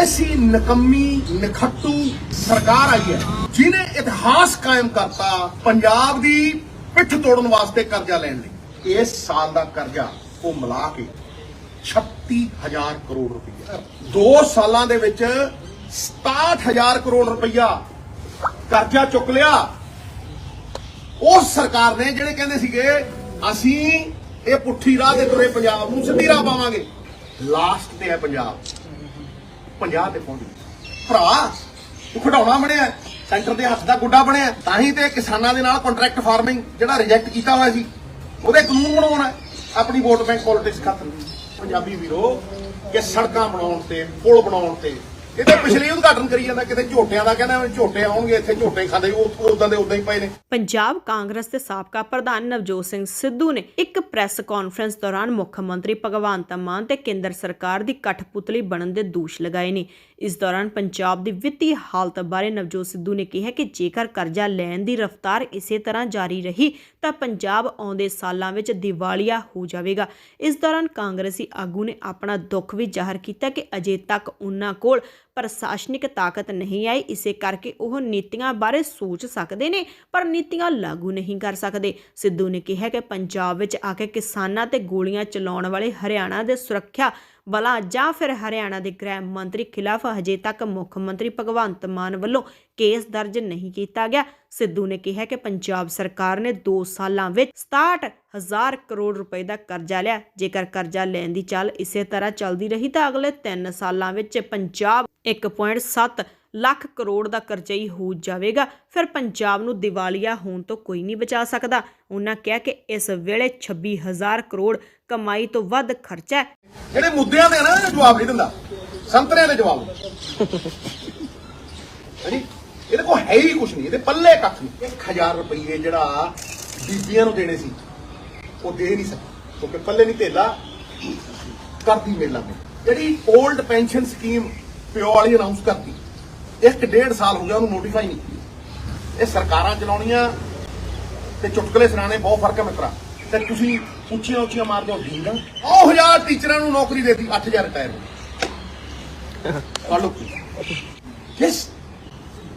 ਐਸੀ ਨਕੰਮੀ ਨਖੱਟੂ ਸਰਕਾਰ ਆਈ ਹੈ ਜਿਨੇ ਇਤਿਹਾਸ ਕਾਇਮ ਕਰਤਾ ਪੰਜਾਬ ਦੀ ਪਿੱਠ ਤੋੜਨ ਵਾਸਤੇ ਕਰਜ਼ਾ ਲੈਣ ਲਈ ਇਸ ਸਾਲ ਦਾ ਕਰਜ਼ਾ ਉਹ ਮਿਲਾ ਕੇ 36000 ਕਰੋੜ ਰੁਪਈਆ 2 ਸਾਲਾਂ ਦੇ ਵਿੱਚ 67000 ਕਰੋੜ ਰੁਪਈਆ ਕਰਜ਼ਾ ਚੁੱਕ ਲਿਆ ਉਸ ਸਰਕਾਰ ਨੇ ਜਿਹੜੇ ਕਹਿੰਦੇ ਸੀਗੇ ਅਸੀਂ ਇਹ ਪੁੱਠੀ ਰਾਹ ਤੇ ਤੁਰੇ ਪੰਜਾਬ ਨੂੰ ਸਿੱਧੀ ਰਾਹ ਪਾਵਾਂਗੇ ਲਾਸਟ ਤੇ ਹੈ ਪੰਜਾਬ 50 ਤੇ ਪਹੁੰਚ ਗਈ ਭਰਾ, ਤੂੰ ਖਡਾਉਣਾ ਬਣਿਆ, ਸੈਂਟਰ ਦੇ ਹੱਥ ਦਾ ਗੁੱਡਾ ਬਣਿਆ, ਤਾਂ ਹੀ ਤੇ ਕਿਸਾਨਾਂ ਦੇ ਨਾਲ ਕੰਟਰੈਕਟ ਫਾਰਮਿੰਗ ਜਿਹੜਾ ਰਿਜੈਕਟ ਕੀਤਾ ਹੋਇਆ ਸੀ, ਉਹਦੇ ਕਾਨੂੰਨ ਬਣਾਉਣਾ ਆਪਣੀ ਵੋਟ ਬੈਂਕ ਪੋਲਿਟਿਕਸ ਖਾਤਰ ਪੰਜਾਬੀ ਵੀਰੋ, ਕਿ ਸੜਕਾਂ ਬਣਾਉਣ ਤੇ, ਪੁਲ ਬਣਾਉਣ ਤੇ ਇਹ ਤਾਂ ਪਿਛਲੇ ਉਦਘਾਟਨ ਕਰੀ ਜਾਂਦਾ, ਕਿਤੇ ਝੋਟਿਆਂ ਦਾ ਕਹਿੰਦਾ ਝੋਟੇ ਆਉਣਗੇ, ਇੱਥੇ ਝੋਟੇ ਖਾਂਦੇ ਉਹ ਉਦਾਂ ਦੇ ਉਦਾਂ ਹੀ ਪਏ ਨੇ। ਪੰਜਾਬ ਕਾਂਗਰਸ ਦੇ ਸਾਬਕਾ ਪ੍ਰਧਾਨ ਨਵਜੋਤ ਸਿੰਘ ਸਿੱਧੂ ਨੇ ਇੱਕ ਪ੍ਰੈਸ ਕਾਨਫਰੰਸ ਦੌਰਾਨ ਮੁੱਖ ਮੰਤਰੀ ਭਗਵੰਤ ਮਾਨ ਤੇ ਕੇਂਦਰ ਸਰਕਾਰ ਦੀ ਕਠਪੁਤਲੀ ਬਣਨ ਦੇ ਦੋਸ਼ ਲਗਾਏ ਨੇ। ਇਸ ਦੌਰਾਨ ਪੰਜਾਬ ਦੀ ਵਿੱਤੀ ਹਾਲਤ ਬਾਰੇ ਨਵਜੋਤ ਸਿੱਧੂ ਨੇ ਕਿਹਾ ਕਿ ਜੇਕਰ ਕਰਜ਼ਾ ਲੈਣ ਦੀ ਰਫ਼ਤਾਰ ਇਸੇ ਤਰ੍ਹਾਂ ਜਾਰੀ ਰਹੀ, ਤਾਂ ਪੰਜਾਬ ਆਉਂਦੇ ਸਾਲਾਂ ਵਿੱਚ ਦੀਵਾਲੀਆ ਹੋ ਜਾਵੇਗਾ। ਇਸ ਦੌਰਾਨ ਕਾਂਗਰਸੀ ਆਗੂ ਨੇ ਆਪਣਾ ਦੁੱਖ ਵੀ ਜ਼ਾਹਰ ਕੀਤਾ ਕਿ ਅਜੇ ਤੱਕ ਉਹਨਾਂ ਕੋਲ ਪ੍ਰਸ਼ਾਸਨਿਕ ਤਾਕਤ ਨਹੀਂ ਆਈ, ਇਸੇ ਕਰਕੇ ਉਹ ਨੀਤੀਆਂ ਬਾਰੇ ਸੋਚ ਸਕਦੇ ਨੇ, ਪਰ ਨੀਤੀਆਂ ਲਾਗੂ ਨਹੀਂ ਕਰ ਸਕਦੇ। ਸਿੱਧੂ ਨੇ ਕਿਹਾ ਕਿ ਪੰਜਾਬ ਵਿੱਚ ਆ ਕੇ ਕਿਸਾਨਾਂ ਤੇ ਗੋਲੀਆਂ ਚਲਾਉਣ ਵਾਲੇ ਹਰਿਆਣਾ ਦੇ ਸੁਰੱਖਿਆ ਬਲਾਂ ਜਾਂ ਫਿਰ ਹਰਿਆਣਾ ਦੇ ਗ੍ਰਹਿ ਮੰਤਰੀ ਖਿਲਾਫ ਹਜੇ ਤੱਕ ਮੁੱਖ ਮੰਤਰੀ ਭਗਵੰਤ ਮਾਨ ਵੱਲੋਂ ਕੇਸ ਦਰਜ ਨਹੀਂ ਕੀਤਾ ਗਿਆ। ਸਿੱਧੂ ਨੇ ਕਿਹਾ ਕਿ ਪੰਜਾਬ ਸਰਕਾਰ ਨੇ 2 ਸਾਲਾਂ ਵਿੱਚ 67000 ਕਰੋੜ ਰੁਪਏ ਦਾ ਕਰਜ਼ਾ ਲਿਆ। ਜੇਕਰ ਕਰਜ਼ਾ ਲੈਣ ਦੀ ਚੱਲ ਇਸੇ ਤਰ੍ਹਾਂ ਚੱਲਦੀ ਰਹੀ ਤਾਂ ਅਗਲੇ 3 ਸਾਲਾਂ ਵਿੱਚ ਪੰਜਾਬ 1.7 ਲੱਖ ਕਰੋੜ ਦਾ ਕਰਜ਼ਈ ਹੋ ਜਾਵੇਗਾ। ਫਿਰ ਪੰਜਾਬ ਨੂੰ ਦਿਵਾਲੀਆ ਹੋਣ ਤੋਂ ਕੋਈ ਨਹੀਂ ਬਚਾ ਸਕਦਾ। ਉਹਨਾਂ ਕਿਹਾ ਕਿ ਇਸ ਵੇਲੇ 26000 ਕਰੋੜ ਕਮਾਈ ਤੋਂ ਵੱਧ ਖਰਚਾ ਹੈ। ਜਿਹੜੇ ਮੁੱਦਿਆਂ ਦੇ ਨਾ ਜਵਾਬ ਨਹੀਂ ਦਿੰਦਾ। ਸੰਤਰਿਆਂ ਦੇ ਜਵਾਬ ਹਾਂਜੀ ਇਹਦੇ ਕੋਲ ਹੈ ਹੀ ਕੁਝ ਨਹੀਂ। ਇਹਦੇ ਪੱਲੇ ਕੱਖ ਨਹੀਂ। 1000 ਰੁਪਏ ਜਿਹੜਾ ਬੀਬੀਆਂ ਨੂੰ ਦੇਣੇ ਸੀ, ਉਹ ਦੇ ਨਹੀਂ ਸਕੀ। ਕਿਉਂਕਿ ਪੱਲੇ ਨਹੀਂ ਧੇਲਾ। ਕਰਦੀ ਮੇਲਾ ਮੇ ਜਿਹੜੀ 올ਡ ਪੈਨਸ਼ਨ ਸਕੀਮ ਪਿਓ ਵਾਲੀ ਅਨਾਉਂਸ ਕਰਤੀ ਇੱਕ ਡੇਢ ਸਾਲ ਹੋ ਗਿਆ ਉਹਨੂੰ ਨੋਟੀਫਾਈ ਨਹੀਂ ਕੀਤੀ। ਇਹ ਸਰਕਾਰਾਂ ਚਲਾਉਣੀਆਂ ਤੇ ਚੁਟਕਲੇ ਸੁਣਾਣੇ ਬਹੁਤ ਫ਼ਰਕ ਹੈ ਮਿੱਤਰਾ। ਤੇ ਤੁਸੀਂ ਉੱਚੀਆਂ ਉੱਚੀਆਂ ਮਾਰਦੇ ਹੋ ਢੀਂਗਾ ਉਹ ਹਜ਼ਾਰ ਟੀਚਰਾਂ ਨੂੰ ਨੌਕਰੀ ਦੇਤੀ 8000 ਰਿਟਾਇਰ ਕਾਲੋ ਕਿਸ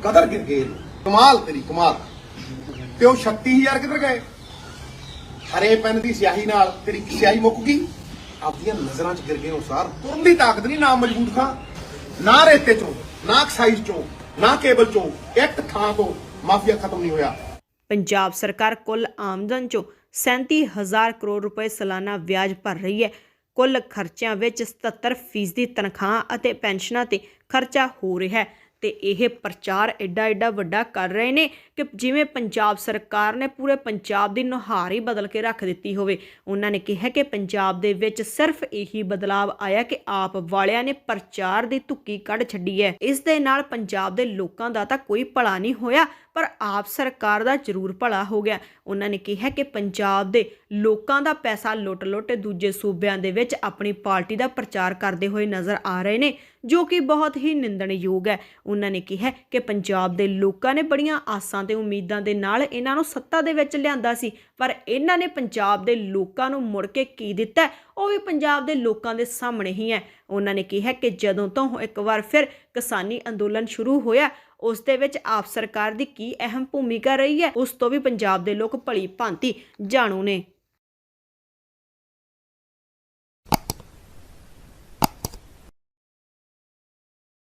ਕਦਰ ਗਿਰ ਗਏ ਕਮਾਲ ਤੇਰੀ, ਕਮਾਲ। ਤੇ ਉਹ 36000 ਕਿੱਧਰ ਗਏ? ਹਰੇ ਪੈਨ ਦੀ ਸਿਆਹੀ ਨਾਲ ਤੇਰੀ ਸਿਆਹੀ ਮੁੱਕ ਗਈ। ਆਪਦੀਆਂ ਨਜ਼ਰਾਂ 'ਚ ਗਿਰ ਗਏ ਉਹ ਸਾਰ। ਤੁਰਨ ਦੀ ਤਾਕਤ ਨਹੀਂ, ਨਾ ਮਜ਼ਬੂਤ ਖਾਂ, ਨਾ ਰੇਤੇ 'ਚੋਂ। ਨਾ ਐਕਸਾਈਜ਼ 'ਚੋਂ, ਨਾ ਕੇਬਲ 'ਚੋਂ, ਇੱਕ ਥਾਂ ਤੋਂ ਮਾਫੀਆ ਖਤਮ ਨਹੀਂ ਹੋਇਆ। ਪੰਜਾਬ ਸਰਕਾਰ ਕੁੱਲ ਆਮਦਨ ਚੋਂ 37000 ਕਰੋੜ ਰੁਪਏ ਸਾਲਾਨਾ ਵਿਆਜ ਭਰ ਰਹੀ ਹੈ। ਕੁੱਲ ਖਰਚਿਆਂ ਵਿੱਚ 77% ਤਨਖਾਹ ਅਤੇ ਪੈਨਸ਼ਨਾਂ ਤੇ ਖਰਚਾ ਹੋ ਰਿਹਾ ਹੈ। ਤੇ ਇਹ ਪ੍ਰਚਾਰ ਐਡਾ ਐਡਾ ਵੱਡਾ ਕਰ ਰਹੇ ਨੇ ਕਿ ਜਿਵੇਂ ਪੰਜਾਬ ਸਰਕਾਰ ਨੇ ਪੂਰੇ ਪੰਜਾਬ ਦੀ ਨੁਹਾਰ ਹੀ ਬਦਲ ਕੇ ਰੱਖ ਦਿੱਤੀ ਹੋਵੇ। ਉਹਨਾਂ ਨੇ ਕਿਹਾ ਕਿ ਪੰਜਾਬ ਦੇ ਵਿੱਚ ਸਿਰਫ ਇਹੀ ਬਦਲਾਵ ਆਇਆ ਕਿ ਆਪ ਵਾਲਿਆਂ ਨੇ ਪ੍ਰਚਾਰ ਦੀ ਧੁੱਕੀ ਕੱਢ ਛੱਡੀ ਹੈ। ਇਸ ਦੇ ਨਾਲ ਪੰਜਾਬ ਦੇ ਲੋਕਾਂ ਦਾ ਤਾਂ ਕੋਈ ਭਲਾ ਨਹੀਂ ਹੋਇਆ ਪਰ ਆਪ ਸਰਕਾਰ ਦਾ ਜ਼ਰੂਰ ਭਲਾ ਹੋ ਗਿਆ। ਉਹਨਾਂ ਨੇ ਕਿਹਾ ਕਿ ਪੰਜਾਬ ਦੇ ਲੋਕਾਂ ਦਾ ਪੈਸਾ ਲੁੱਟ-ਲੁੱਟ ਦੂਜੇ ਸੂਬਿਆਂ ਦੇ ਵਿੱਚ ਆਪਣੀ ਪਾਰਟੀ ਦਾ ਪ੍ਰਚਾਰ ਕਰਦੇ ਹੋਏ ਨਜ਼ਰ ਆ ਰਹੇ ਨੇ, ਜੋ ਕਿ ਬਹੁਤ ਹੀ ਨਿੰਦਣਯੋਗ ਹੈ। ਉਹਨਾਂ ਨੇ ਕਿਹਾ ਕਿ ਪੰਜਾਬ ਦੇ ਲੋਕਾਂ ਨੇ ਬੜੀਆਂ ਆਸਾਂ ਤੇ ਉਮੀਦਾਂ ਦੇ ਨਾਲ ਇਹਨਾਂ ਨੂੰ ਸੱਤਾ ਦੇ ਵਿੱਚ ਲਿਆਂਦਾ ਸੀ, ਪਰ ਇਹਨਾਂ ਨੇ ਪੰਜਾਬ ਦੇ ਲੋਕਾਂ ਨੂੰ ਮੁੜ ਕੇ ਕੀ ਦਿੱਤਾ? ਉਹ ਵੀ ਪੰਜਾਬ ਦੇ ਲੋਕਾਂ ਦੇ ਸਾਹਮਣੇ ਹੀ ਹੈ। ਉਹਨਾਂ ਨੇ ਕਿਹਾ ਕਿ ਜਦੋਂ ਤੋਂ ਇੱਕ ਵਾਰ ਫਿਰ ਕਿਸਾਨੀ ਅੰਦੋਲਨ ਸ਼ੁਰੂ ਹੋਇਆ, ਉਸ ਦੇ ਵਿੱਚ ਆਪ ਸਰਕਾਰ ਦੀ ਕੀ ਅਹਿਮ ਭੂਮਿਕਾ ਰਹੀ ਹੈ, ਉਸ ਤੋਂ ਵੀ ਪੰਜਾਬ ਦੇ ਲੋਕ ਭਲੀ ਭਾਂਤੀ ਜਾਣੂ ਨੇ।